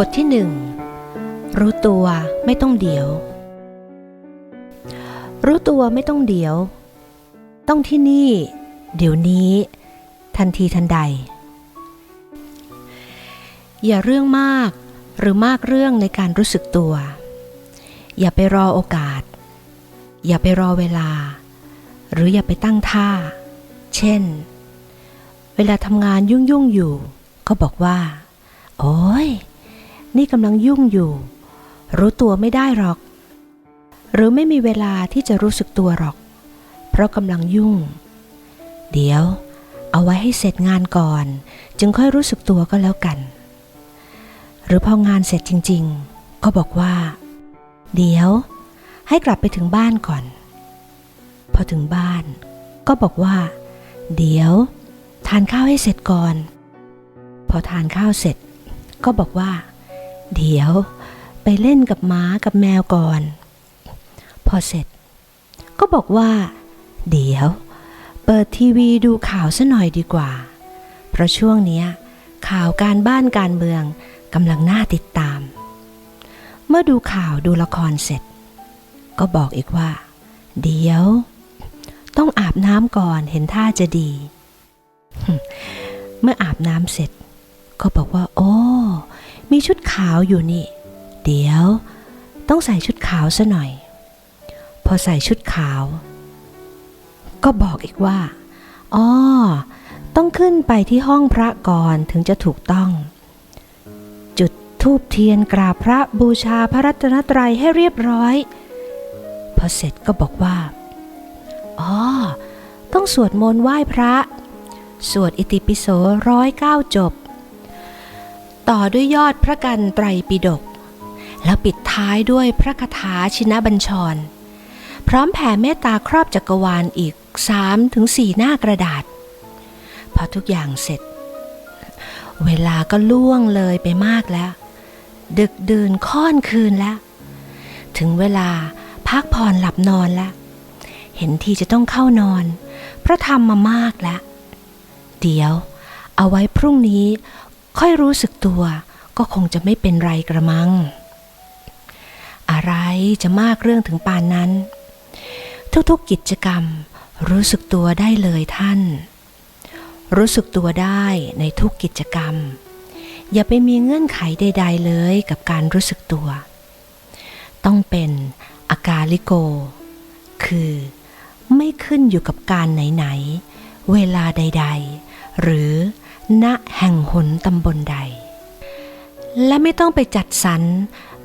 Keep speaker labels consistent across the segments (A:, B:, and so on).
A: บทที่หนึ่งรู้ตัวไม่ต้องเดี๋ยว รู้ตัวไม่ต้องเดี๋ยว ต้องที่นี่ เดี๋ยวนี้ ทันทีทันใด อย่าเรื่องมากหรือมากเรื่องในการรู้สึกตัว อย่าไปรอโอกาส อย่าไปรอเวลา หรืออย่าไปตั้งท่า เช่น เวลาทำงานยุ่งยุ่งๆอยู่ ก็บอกว่า โอ้ย นี่กำลังยุ่งอยู่ รู้ตัวไม่ได้หรอก หรือไม่มีเวลาที่จะรู้สึกตัวหรอก เพราะกำลังยุ่ง เดี๋ยว เอาไว้ให้เสร็จงานก่อน จึงค่อยรู้สึกตัวก็แล้วกัน หรือพองานเสร็จจริง ๆ ก็บอกว่า เดี๋ยว ให้กลับไปถึงบ้านก่อน พอถึงบ้าน ก็บอกว่า เดี๋ยว ทานข้าวให้เสร็จก่อน พอทานข้าวเสร็จ ก็บอกว่า เดี๋ยวไปเล่นกับม้ากับแมวก่อน พอเสร็จ ก็บอกว่า เดี๋ยว เปิดทีวีดูข่าวซะหน่อยดีกว่า เพราะช่วงนี้ข่าวการบ้านการเมืองกำลังน่าติดตาม เมื่อดูข่าวดูละครเสร็จ ก็บอกอีกว่า เดี๋ยว ต้องอาบน้ำก่อนเห็นท่าจะดี เมื่ออาบน้ำเสร็จ ก็บอกว่า โอ้ มีชุดขาวอยู่นี่ เดี๋ยว ต้องใส่ชุดขาวซะหน่อย พอใส่ชุดขาว ก็บอกอีกว่าอ๋อต้องขึ้นไปที่ห้องพระก่อนถึงจะถูกต้อง จุดธูปเทียนกราบพระบูชาพระรัตนตรัยให้เรียบร้อย พอเสร็จก็บอกว่าอ๋อต้องสวดมนต์ไหว้พระ สวดอิติปิโสร้อยเก้าจบ ต่อด้วยยอดพระกันไตรปิฎกแล้วปิดท้ายด้วยพระคาถาชินบัญชร พร้อมแผ่เมตตาครอบจักรวาลอีก3ถึง4หน้ากระดาษ พอทุกอย่างเสร็จ เวลาก็ล่วงเลยไปมากแล้ว ดึกดื่นค่อนคืนแล้ว ถึงเวลาพักผ่อนหลับนอนแล้ว เห็นทีจะต้องเข้านอนเพราะทำมามากแล้ว เดี๋ยวเอาไว้พรุ่งนี้ ค่อยรู้สึกตัว ก็คงจะไม่เป็นไรกระมัง อะไรจะมากเรื่องถึงปานนั้น ทุกๆกิจกรรม รู้สึกตัวได้เลยท่าน รู้สึกตัวได้ในทุกกิจกรรม อย่าไปมีเงื่อนไขใด ๆ เลยกับการรู้สึกตัว ต้องเป็นอากาลิโก คือไม่ขึ้นอยู่กับการไหน ๆ เวลาใด ๆ หรือ ณแห่งหนตำบลใด และไม่ต้องไปจัดสรร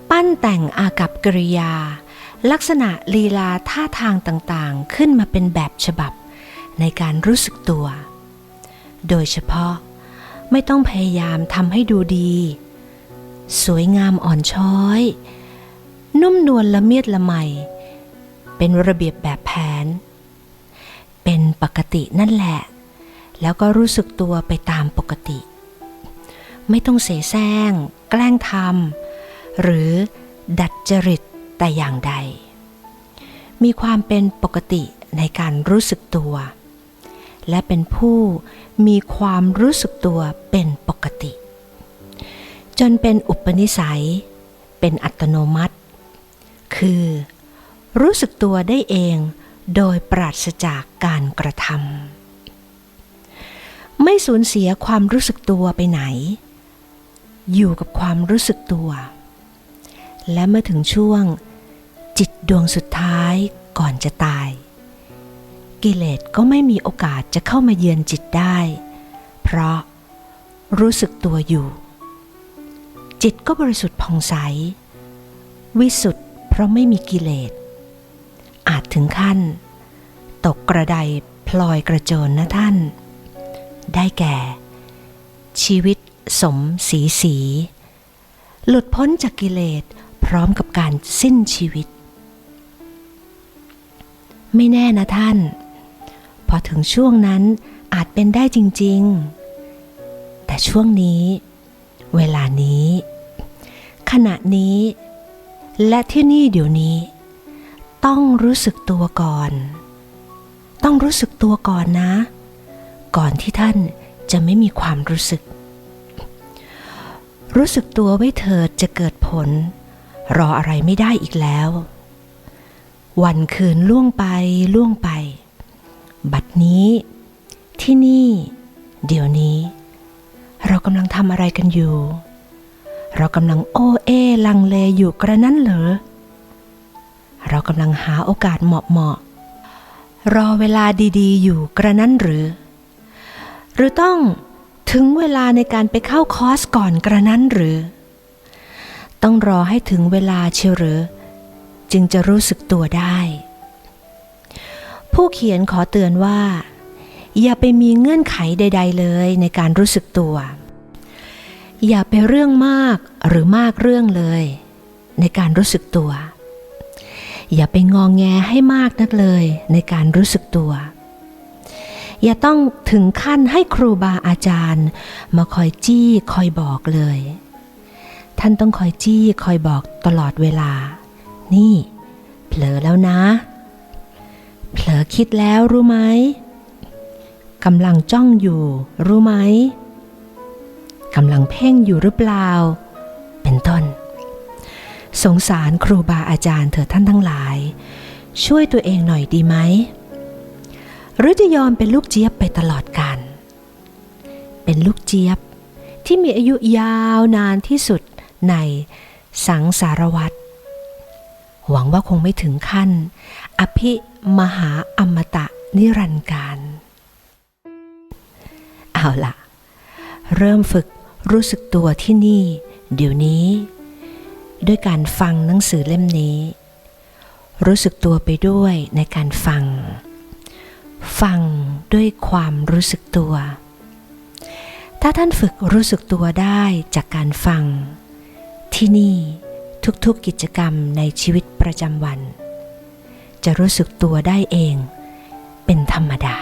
A: ปั้นแต่งอากับกริยา ลักษณะลีลาท่าทางต่างๆ ขึ้นมาเป็นแบบฉบับในการรู้สึกตัว โดยเฉพาะไม่ต้องพยายามทำให้ดูดี สวยงามอ่อนช้อย นุ่มนวลละเมียดละไม เป็นระเบียบแบบแผน เป็นปกตินั่นแหละ แล้วก็รู้สึกตัวไปตามปกติ ไม่ต้องเสแสร้ง แกล้งทำหรือดัดจริตแต่อย่างใด มีความเป็นปกติในการรู้สึกตัว และเป็นผู้มีความรู้สึกตัวเป็นปกติ จนเป็นอุปนิสัย เป็นอัตโนมัติ คือ รู้สึกตัวได้เองโดยปราศจากการกระทำ ไม่สูญเสียความรู้สึกตัวไปไหน อยู่กับความรู้สึกตัว และเมื่อถึงช่วง จิตดวงสุดท้ายก่อนจะตาย กิเลสก็ไม่มีโอกาสจะเข้ามาเยือนจิตได้ เพราะรู้สึกตัวอยู่ จิตก็บริสุทธิ์ผ่องใส วิสุทธิ์เพราะไม่มีกิเลส อาจถึงขั้น ตกกระไดพลอยกระโจนนะท่าน ได้แก่ ชีวิตสมสีสี หลุดพ้นจากกิเลสพร้อมกับการสิ้นชีวิต ไม่แน่นะท่าน พอถึงช่วงนั้นอาจเป็นได้จริง ๆ แต่ช่วงนี้ เวลานี้ ขณะนี้ และที่นี่เดี๋ยวนี้ ต้องรู้สึกตัวก่อน ต้องรู้สึกตัวก่อนนะ ก่อนที่ท่านจะไม่มีความรู้สึก รู้สึกตัวไว้เถิดจะเกิดผล รออะไรไม่ได้อีกแล้ว วันคืนล่วงไปล่วงไป บัดนี้ ที่นี่ เดี๋ยวนี้ เรากำลังทำอะไรกันอยู่ เรากำลังโอเอลังเลอยู่กระนั้นเหรอเรากำลังหาโอกาสเหมาะเหมาะๆรอเวลาดีๆ อยู่กระนั้นหรือ หรือต้องถึงเวลาในการไปเข้าคอร์สก่อนกระนั้นหรือ ต้องรอให้ถึงเวลาเชียวหรือ จึงจะรู้สึกตัวได้ ผู้เขียนขอเตือนว่า อย่าไปมีเงื่อนไขใด ๆ เลยในการรู้สึกตัว อย่าไปเรื่องมากหรือมากเรื่องเลย ในการรู้สึกตัว อย่าไปงองแงให้มากนักเลยในการรู้สึกตัว อย่าต้องถึงขั้นให้ครูบาอาจารย์ มาคอยจี้คอยบอกเลย ท่านต้องคอยจี้คอยบอกตลอดเวลา นี่ เผลอแล้วนะ เผลอคิดแล้วรู้ไหมกำลังจ้องอยู่ รู้ไหมกำลังเพ่งอยู่หรือเปล่า เป็นต้น สงสารครูบาอาจารย์เถิดท่านทั้งหลาย ช่วยตัวเองหน่อยดีไหม หรือจะยอมเป็นลูกเจี๊ยบไปตลอดกาลเป็นลูกเจี๊ยบที่มีอายุยาวนานที่สุดในสังสารวัตรหวังว่าคงไม่ถึงขั้น อภิมหาอมตะนิรันดร์การ เอาล่ะเริ่มฝึกรู้สึกตัวที่นี่ เดี๋ยวนี้ ด้วยการฟังหนังสือเล่มนี้ รู้สึกตัวไปด้วยในการฟัง ฟังด้วยความรู้สึกตัว ถ้าท่านฝึกรู้สึกตัวได้จากการฟัง ที่นี่ทุกๆกิจกรรมในชีวิตประจำวัน จะรู้สึกตัวได้เองเป็นธรรมดา